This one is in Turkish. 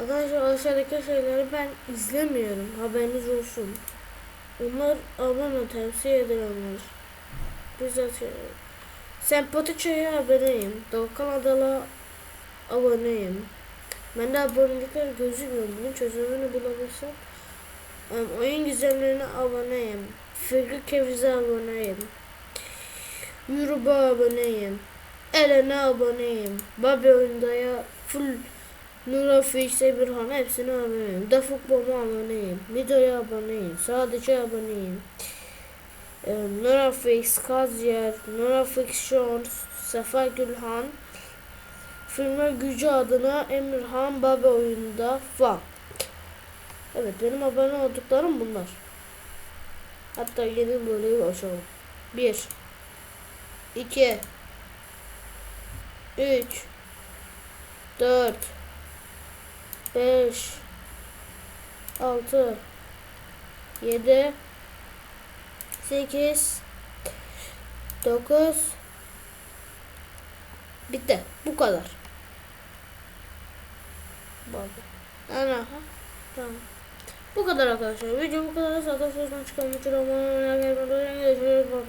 Arkadaşlar aşağıdaki şeyleri ben izlemiyorum. Haberiniz olsun. Onlar abone tavsiye ederim onlar. Bizzat şey. Sempatikçiye aboneyim. Doğukan Adal'a aboneyim. Ben de abonelikler gözükmüyor. Bunun çözümünü bulabilsem. Em, oyun güzelliğine aboneyim. Fikri Kevriz'e aboneyim. YouTube'a aboneyim. Eren'e aboneyim. Babi Oyunda'ya full Nura Fix'e Birhan hepsine aboneyim. Da Futbol'a aboneyim. Videoya aboneyim. Sadece aboneyim. Ee, Nura Fix, Kaziyer, Nura Fiction, Sefa Gülhan, Filme Gücü adına Emirhan Babi oyunda fan. Evet benim abone olduklarım bunlar. Hatta yeni bölümü açalım. 1 2 3 4 5 6 7 8 9 Bitti. Bu kadar. Bak. Ana. Tamam. Bu kadar arkadaşlar. Video bu kadar. Zaten sözden çıkan bütün romanı. Bye bye.